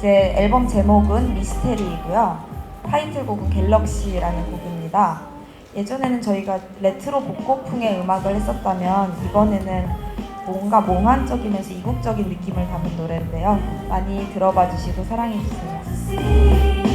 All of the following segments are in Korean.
제 앨범 제목은 미스테리이고요. 타이틀곡은 갤럭시라는 곡입니다. 예전에는 저희가 레트로 복고풍의 음악을 했었다면 이번에는 뭔가 몽환적이면서 이국적인 느낌을 담은 노래인데요. 많이 들어봐 주시고 사랑해 주세요.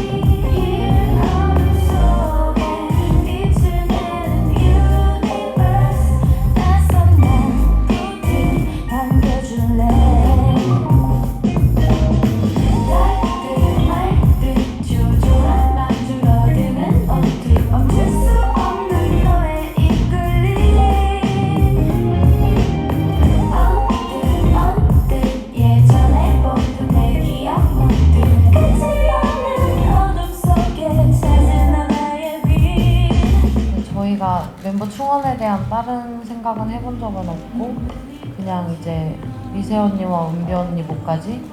저희가 멤버 충원에 대한 다른 생각은 해본 적은 없고 그냥 이제 미세 언니와 은비 언니 목까지?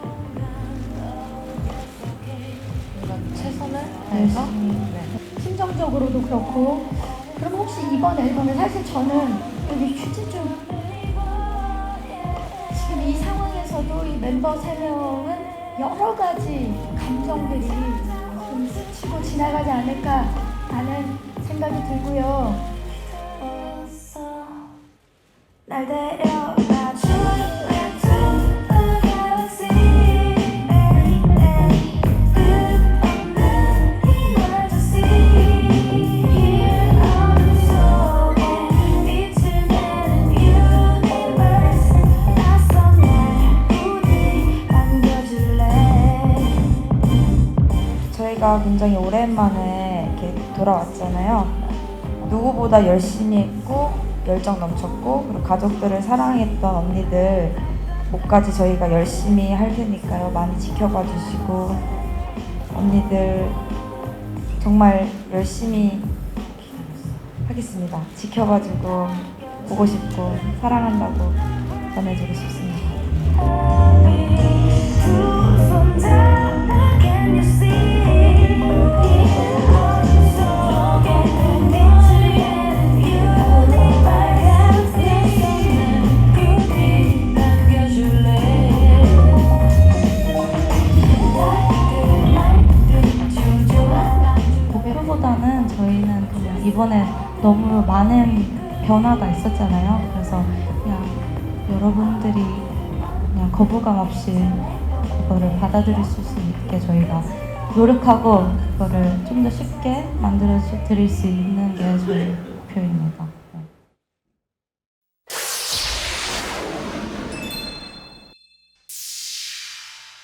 저희가 최선을 다해서? 네. 심정적으로도 그렇고. 그럼 혹시 이번 앨범에 사실 저는 여기 휴지 좀 지금 이 상황에서도 이 멤버 세 명은 여러 가지 감정들이 좀 스치고 지나가지 않을까 하는 생각이 들고요. 저희가 굉장히 오랜만에 돌아왔잖아요. 누구보다 열심히 했고 열정 넘쳤고 그리고 가족들을 사랑했던 언니들 목까지 저희가 열심히 할 테니까요. 많이 지켜봐 주시고 언니들 정말 열심히 하겠습니다. 지켜봐주고 보고 싶고 사랑한다고 전해주고 싶습니다. 이번에 너무 많은 변화가 있었잖아요. 그래서 그냥 여러분들이 그냥 거부감 없이 그거를 받아들일 수 있게 저희가 노력하고 그거를 좀 더 쉽게 만들어 드릴 수 있는 게 저희 목표입니다.